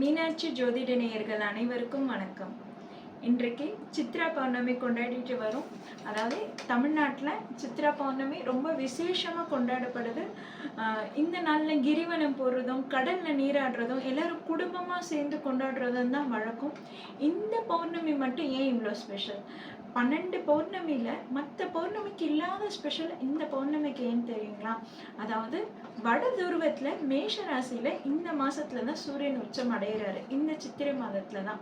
மீனாட்சி ஜோதிட நேயர்கள் அனைவருக்கும் வணக்கம். இன்றைக்கு சித்ரா பௌர்ணமி கொண்டாடிட்டு வரும். அதாவது தமிழ்நாட்டில் சித்ரா பௌர்ணமி ரொம்ப விசேஷமாக கொண்டாடப்படுது. இந்த நாளில் கிரிவலம் போடுறதும் கடலில் நீராடுறதும் எல்லாரும் குடும்பமாக சேர்ந்து கொண்டாடுறதும் தான் வழக்கம். இந்த பௌர்ணமி மட்டும் ஏன் இவ்வளோ ஸ்பெஷல் பன்னெண்டு பௌர்ணமியில் மற்ற பௌர்ணமிக்கு இல்லாத ஸ்பெஷல் இந்த பௌர்ணமிக்கு ஏன்னு தெரியுங்களா? அதாவது வட துருவத்தில் மேஷ ராசியில் இந்த மாசத்துல தான் சூரியன் உச்சம் அடைகிறாரு இந்த சித்திரை மாதத்துல தான்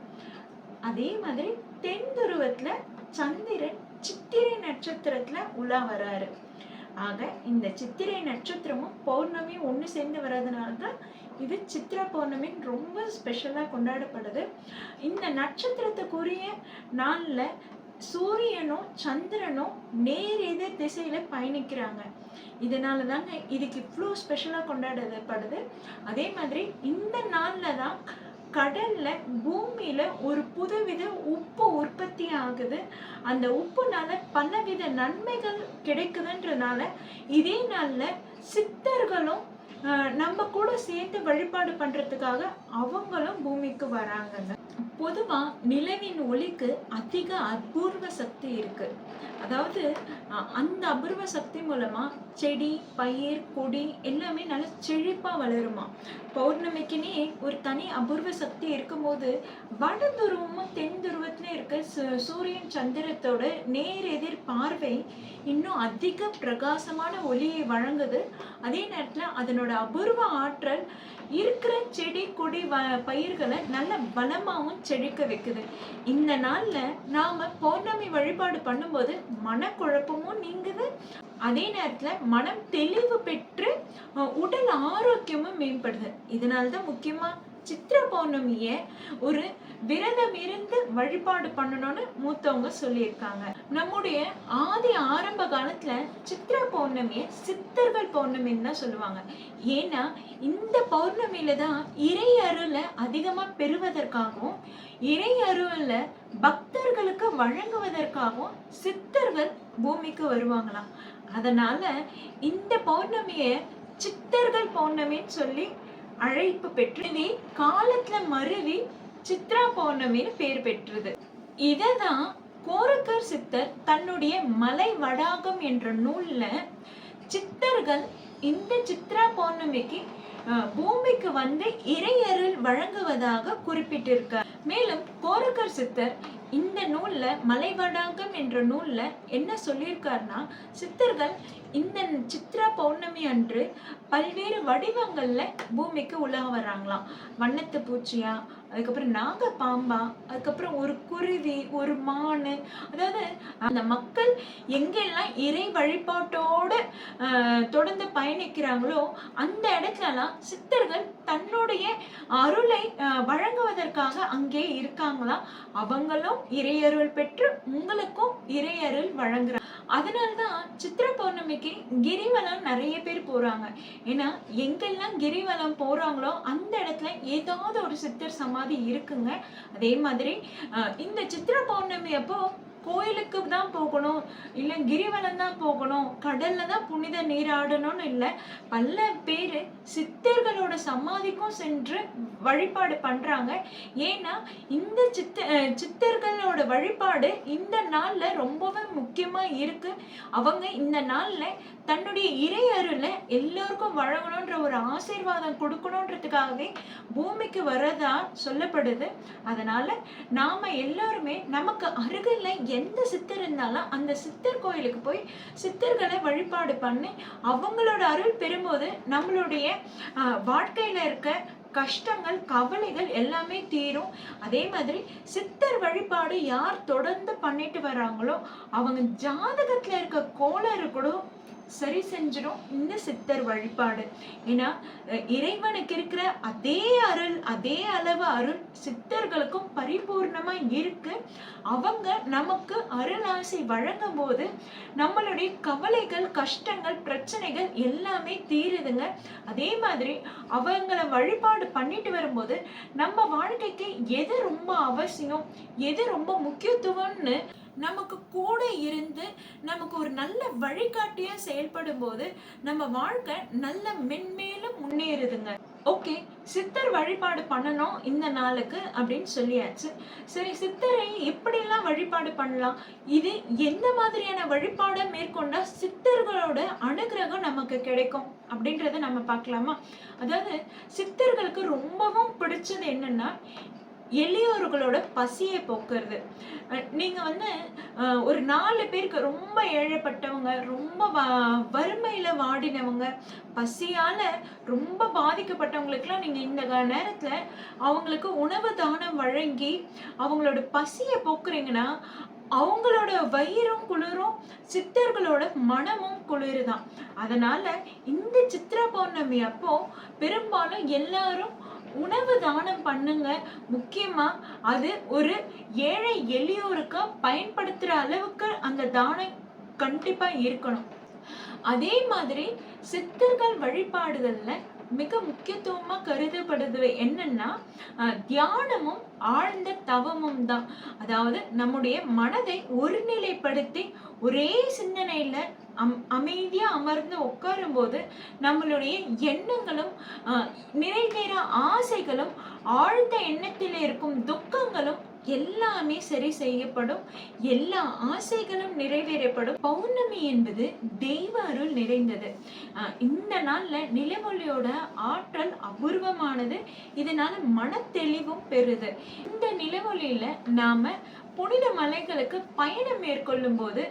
அதே மாதிரி தென் துருவத்துல சந்திரன் சித்திரை நட்சத்திரத்துல உலா வராரு. ஆக இந்த சித்திரை நட்சத்திரமும் பௌர்ணமியும் ஒன்று சேர்ந்து வர்றதுனால தான் இது சித்திர பௌர்ணமின்னு ரொம்ப ஸ்பெஷலாக கொண்டாடப்படுது. இந்த நட்சத்திரத்துக்குரிய நாளில் சூரியனும் சந்திரனும் நேர் எதிர் திசையில் பயணிக்கிறாங்க. இதனால தாங்க இதுக்கு இவ்வளோ ஸ்பெஷலாக கொண்டாடப்படுது. அதே மாதிரி இந்த நாளில் தான் கடல்ல பூமியில ஒரு புதுவித உப்பு உற்பத்தி ஆகுது. அந்த உப்புனால பலவித நன்மைகள் கிடைக்குதுன்றனால இதே நாளில் சித்தர்களும் நம்ம கூட சேர்ந்து வழிபாடு பண்ணுறதுக்காக அவங்களும் பூமிக்கு வராங்கங்க. பொதுவாக நிலவின் ஒளிக்கு அதிக அபூர்வ சக்தி இருக்கு. அதாவது அந்த அபூர்வ சக்தி மூலமா செடி பயிர் கொடி எல்லாமே நல்லா செழிப்பா வளருமா? பௌர்ணமிக்குனே ஒரு தனி அபூர்வ சக்தி இருக்கும்போது வட துருவமும் தென் துருவத்துல இருக்க சு- சூரியன் சந்திரத்தோட நேர் எதிர் பார்வை இன்னும் அதிக பிரகாசமான ஒளியை வழங்குது. அதே நேரத்துல அதனோட அபூர்வ ஆற்றல் இருக்கிற செடி கொடி வ பயிர்களை நல்ல பலமாகவும் செழிக்க வைக்குது. இந்த நாளில் நாம் பௌர்ணமி வழிபாடு பண்ணும்போது மனக்குழப்பமும் நீங்குது. அதே நேரத்தில் மனம் தெளிவு பெற்று உடல் ஆரோக்கியமும் மேம்படுது. இதனால்தான் முக்கியமாக சித்திர பௌர்ணமிய ஒரு விரதம் இருந்து வழிபாடு பண்ணணும்னு மூத்தவங்க சொல்லியிருக்காங்க. நம்முடைய ஆதி ஆரம்ப காலத்துல சித்திர பௌர்ணமிய சித்தர்கள் பௌர்ணமின்னு தான் சொல்லுவாங்க. ஏன்னா இந்த பௌர்ணமியில தான் இறை அருளை அதிகமா பெறுவதற்காகவும் இறை அருளை பக்தர்களுக்கு வழங்குவதற்காகவும் சித்தர்கள் பூமிக்கு வருவாங்களாம். அதனால இந்த பௌர்ணமிய சித்தர்கள் பௌர்ணமின்னு சொல்லி அழைப்பு பெற்று காலத்துல மருவி சித்ரா பௌர்ணமின்னு பேர் பெற்றது. இததான் கோரக்கர் சித்தர் தன்னுடைய மலை வடாகம் என்ற நூல்ல சித்தர்கள் இந்த சித்ரா பௌர்ணமிக்கு பூமிக்கு வந்து இறையருள் வழங்குவதாக குறிப்பிட்டிருக்க மேலும் கோரக்கர் சித்தர் இந்த நூல்ல மலைவடாகம் என்ற நூல்ல என்ன சொல்லியிருக்காருன்னா சித்தர்கள் இந்த சித்ரா பௌர்ணமி அன்று பல்வேறு வடிவங்கள்ல பூமிக்கு உலக வர்றாங்களாம். வண்ணத்து பூச்சியா அதுக்கப்புறம் நாக பாம்பா அதுக்கப்புறம் ஒரு குருவி ஒரு மானு. அதாவது அந்த மக்கள் எங்கெல்லாம் இறை வழிபாட்டோட தொடர்ந்து பயணிக்கிறாங்களோ அந்த இடத்துலலாம் சித்தர்கள் தன்னுடைய அருளை வழங்குவதற்காக அங்கே இருக்காங்களாம். அவங்களும் இறையருள் பெற்று உங்களுக்கும் இறையருள் வழங்குறாங்க. அதனால்தான் சித்திர பௌர்ணமிக்கு கிரிவலம் நிறைய பேர் போறாங்க. ஏன்னா எங்கெல்லாம் கிரிவலம் போறாங்களோ அந்த இடத்துல ஏதாவது ஒரு சித்தர் சமாதி இருக்குங்க. அதே மாதிரி இந்த சித்திர பௌர்ணமி அப்போ கோயிலுக்கு தான் போகணும். இல்லை கிரிவலம் தான் போகணும். கடல்ல தான் புனித நீராடணும்னு இல்லை. பல பேர் சித்தர்களோட சமாதிக்கும் சென்று வழிபாடு பண்றாங்க. ஏன்னா இந்த சித்த சித்தர்களோட வழிபாடு இந்த நாள்ல ரொம்பவே முக்கியமா இருக்கு. அவங்க இந்த நாள்ல தன்னுடைய இறை அருளை எல்லோருக்கும் வழங்கணுன்ற ஒரு ஆசீர்வாதம் கொடுக்கணுன்றதுக்காகவே பூமிக்கு வரதா சொல்லப்படுது. அதனால நாம எல்லாருமே நமக்கு அருகில் எந்த சித்தர் இருந்தாலும் அந்த சித்தர் கோயிலுக்கு போய் சித்தர்களை வழிபாடு பண்ணி அவங்களோட அருள் பெறும்போது நம்மளுடைய வாழ்க்கையில் வாழ்க்கையில இருக்க கஷ்டங்கள் கவலைகள் எல்லாமே தீரும். அதே மாதிரி சித்தர் வழிபாடு யார் தொடர்ந்து பண்ணிட்டு வராங்களோ அவங்க ஜாதகத்துல இருக்க கோளாறு கூட சரி செஞ்சிடும் இந்த சித்தர் வழிபாடு. ஏன்னா இறைவனுக்கு இருக்கிற அதே அருள் அதே அளவு அருள் சித்தர்களுக்கும் பரிபூர்ணமா இருக்கு. அவங்க நமக்கு அருளாசை வழங்கும் போது நம்மளுடைய கவலைகள் கஷ்டங்கள் பிரச்சனைகள் எல்லாமே தீருதுங்க. அதே மாதிரி அவங்கள வழிபாடு பண்ணிட்டு வரும்போது நம்ம வாழ்க்கைக்கு எது ரொம்ப அவசியம் எது ரொம்ப முக்கியத்துவம்னு நமக்கு கூட இருந்து நமக்கு ஒரு நல்ல வழிகாட்டியா செயல்படும் போது நம்ம வாழ்க்கை நல்ல மென்மேலும் முன்னேறுதுங்க. ஓகே சித்தர் வழிபாடு பண்ணணும் இந்த நாளுக்கு அப்படின்னு சொல்லியாச்சு. சரி சித்தரை எப்படிலாம் வழிபாடு பண்ணலாம்? இது எந்த மாதிரியான வழிபாடை மேற்கொண்டா சித்தர்களோட அனுகிரகம் நமக்கு கிடைக்கும் அப்படின்றத நம்ம பார்க்கலாமா? அதாவது சித்தர்களுக்கு ரொம்பவும் பிடிச்சது என்னன்னா எளியோர்களோட பசியை போக்குறது. நீங்கள் வந்து ஒரு நாலு பேருக்கு ரொம்ப ஏழைப்பட்டவங்க ரொம்ப வ- வாடினவங்க பசியால் ரொம்ப பாதிக்கப்பட்டவங்களுக்குலாம் நீங்கள் இந்த க- அவங்களுக்கு உணவு தானம் வழங்கி அவங்களோட பசியை போக்குறீங்கன்னா அவங்களோட வயிறும் குளிரும் சித்தர்களோட மனமும் குளிருதான். அதனால இந்த சித்திர பௌர்ணமி அப்போ பெரும்பாலும் எல்லாரும் உணவு தானம் பண்ணுங்க. முக்கியமா அது ஒரு ஏழை எளியோருக்கு பயன்படுத்துற அளவுக்கு அந்த தானம் கண்டிப்பா இருக்கணும். அதே மாதிரி சித்தர்கள் வழிபாடுகள்ல மிக முக்கியத்துவமா கருதப்படுது என்னன்னா தியானமும் ஆழ்ந்த தவமும் தான். அதாவது நம்முடைய மனதை ஒருநிலைப்படுத்தி ஒரே சிந்தனையில அம் அமைதியா அமர்ந்து உட்காரும் போது நம்மளுடைய எண்ணங்களும் நிறைவேற ஆசைகளும் ஆழ்ந்த எண்ணத்தில் இருக்கும் துக்கங்களும் எல்லாமே சரி செய்யப்படும். எல்லா ஆசைகளும் நிறைவேறப்படும். பௌர்ணமி என்பது தெய்வ அருள் நிறைந்தது. அஹ் இந்த நாள்ல நிலவொளியோட ஆற்றல் அபூர்வமானது. இதனால மனத்தெளிவும் பெறுது. இந்த நிலவொளியில நாம புனித மலைகளுக்கு பயணம் மேற்கொள்ளும் போது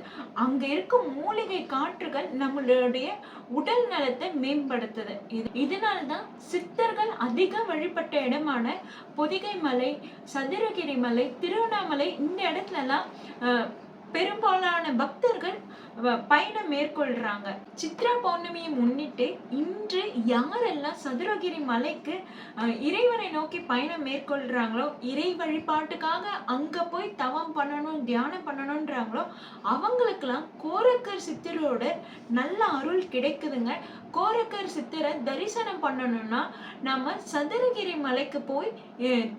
அங்க இருக்கும் மூலிகை காற்றுகள் நம்மளுடைய உடல் நலத்தை மேம்படுத்துது. இது இதனால்தான் சித்தர்கள் அதிக வழிபட்ட இடமான பொதிகை மலை சதுரகிரி மலை திருவண்ணாமலை இந்த இடத்துல எல்லாம் பெரும்பாலான பக்த பயணம் மேற்கொள்றாங்க. சித்ரா பௌர்ணமியை முன்னிட்டு இன்று யாரெல்லாம் சதுரகிரி மலைக்கு இறைவனை நோக்கி பயணம் மேற்கொள்றாங்களோ இறை வழிபாட்டுக்காக அங்க போய் தவம் பண்ணணும் தியானம் பண்ணணும்ன்றாங்களோ அவங்களுக்கெல்லாம் கோரக்கர் சித்தரோட நல்ல அருள் கிடைக்குதுங்க. கோரக்கர் சித்தரை தரிசனம் பண்ணணும்னா நம்ம சதுரகிரி மலைக்கு போய்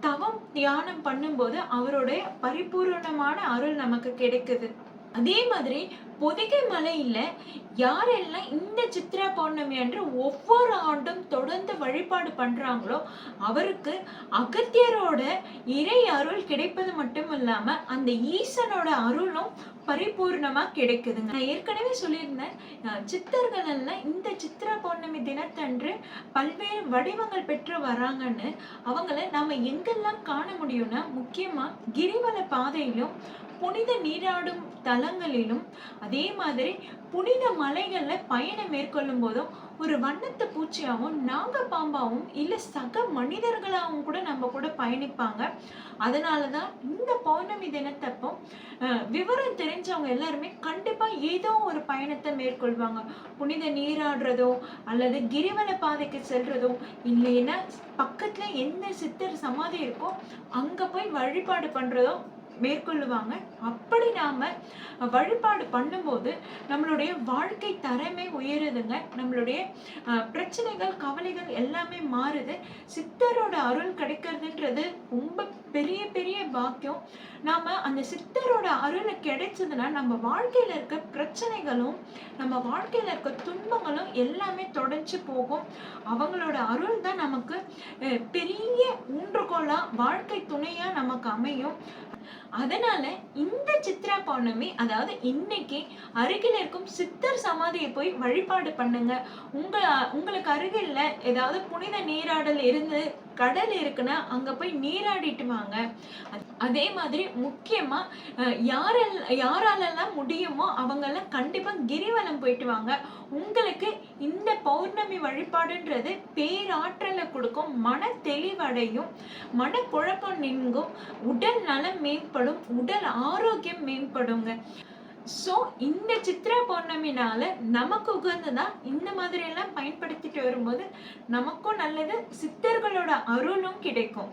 தவம் தியானம் பண்ணும்போது அவருடைய பரிபூரணமான அருள் நமக்கு கிடைக்குது. அதே மாதிரி பொதிகை மலையில யாரெல்லாம் இந்த சித்ரா பௌர்ணமி அன்று ஒவ்வொரு ஆண்டும் தொடர்ந்து வழிபாடு பண்றாங்களோ அவருக்கு அகத்தியரோட இறை அருள் கிடைப்பது மட்டும் இல்லாம அந்த ஈசனோட அருளும் பரிபூர்ணமாக கிடைக்குதுங்க. நான் ஏற்கனவே சொல்லியிருந்தேன் அஹ் சித்தர்கள் இந்த சித்திர பௌர்ணமி தினத்தன்று பல்வேறு வடிவங்கள் பெற்று வராங்கன்னு அவங்கள நாம எங்கெல்லாம் காண முடியும்னா முக்கியமா கிரிவல பாதையிலும் புனித நீராடும் தலங்களிலும் அதே மாதிரி புனித மலைகள்ல பயணம் மேற்கொள்ளும் போதும் ஒரு வண்ணத்து பூச்சியாவும் பாம்பாகவும் இல்ல சக மனிதர்களாகவும் கூட நம்ம கூட பயணிப்பாங்க. அதனாலதான் இந்த பௌர்ணமி தினத்தப்போ அஹ், விவரம் தெரிஞ்சவங்க எல்லாருமே கண்டிப்பா ஏதோ ஒரு பயணத்தை மேற்கொள்வாங்க. புனித நீராடுறதோ அல்லது கிரிவன பாதைக்கு செல்றதோ இல்லைன்னா பக்கத்துல எந்த சித்தர் சமாதி இருக்கோ அங்க போய் வழிபாடு பண்றதோ மேற்கொள்ளுவாங்க. அப்படி நாம வழிபாடு பண்ணும்போது நம்மளுடைய வாழ்க்கை தரமே உயருதுங்க. நம்மளுடைய பிரச்சனைகள் கவலைகள் எல்லாமே மாறுது. சித்தரோட அருள் கிடைக்கிறதுன்றது ரொம்ப பெரிய பெரிய பாக்கியம். நாம அந்த சித்தரோட அருள் கிடைச்சதுன்னா நம்ம வாழ்க்கையில இருக்க பிரச்சனைகளும் நம்ம வாழ்க்கையில இருக்க துன்பங்களும் எல்லாமே தொடர்ச்சி போகும். அவங்களோட அருள் தான் நமக்கு பெரிய ஊன்றுகோலா வாழ்க்கை துணையா நமக்கு அமையும். அதனால இந்த சித்ரா பௌர்ணமி அதாவது இன்னைக்கு அருகில் இருக்கும் சித்தர் சமாதியை போய் வழிபாடு பண்ணுங்க. உங்க உங்களுக்கு அருகில்ல ஏதாவது புனித நீராடல் இருந்து கடல் இருக்குன்னா அங்க போய் நீராடிட்டு வாங்க. அதே மாதிரி முக்கியமா யாரெல் யாராலெல்லாம் முடியுமோ அவங்கெல்லாம் கண்டிப்பா கிரிவலம் போயிட்டு வாங்க. உங்களுக்கு இந்த பௌர்ணமி வழிபாடுன்றது பேராற்றலை கொடுக்கும் மன தெளிவடையும் மனக்குழப்பம் நீங்கும் உடல் நலம் மேம்படும் உடல் ஆரோக்கியம் மேம்படுங்க. ஸோ இந்த சித்ரா பௌர்ணமினால நமக்கு உகந்ததான் இந்த மாதிரி எல்லாம் பயன்படுத்திட்டு வரும்போது நமக்கும் நல்லது சித்தர்களோட அருளும் கிடைக்கும்.